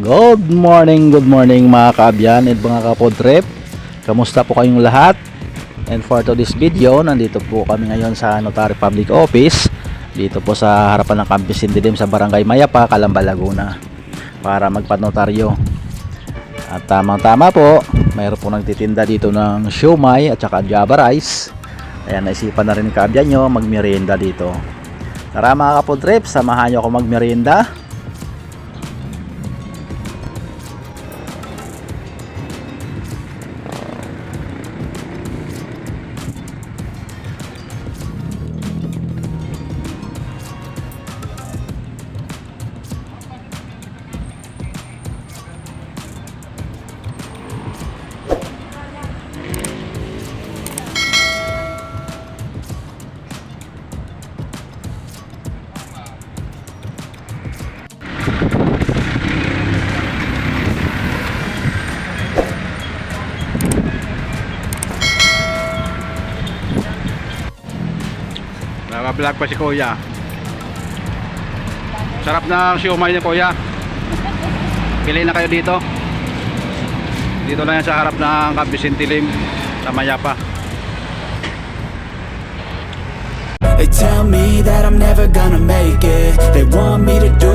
Good morning, good morning mga kaabyan at mga kapodrep. Kamusta po kayong lahat? And for today's video, nandito po kami ngayon sa Notary Public Office dito po sa harapan ng Campus Sindilim sa Barangay Mayapa, Calamba, Laguna para magpanotaryo. At tamang-tama po, mayroon po nagtitinda dito ng siomay at saka java rice. Kaya naisipan na rin ni kaabyan nyo magmerienda dito. Tara mga kapodrep, samahan nyo ako magmerienda. Nakablog pa si Kuya. Sarap ng siomay ni Kuya. Pili na kayo dito. Dito na yan sa harap ng Kabisintilim sa Mayapa. They tell me that I'm never gonna make it They want me to do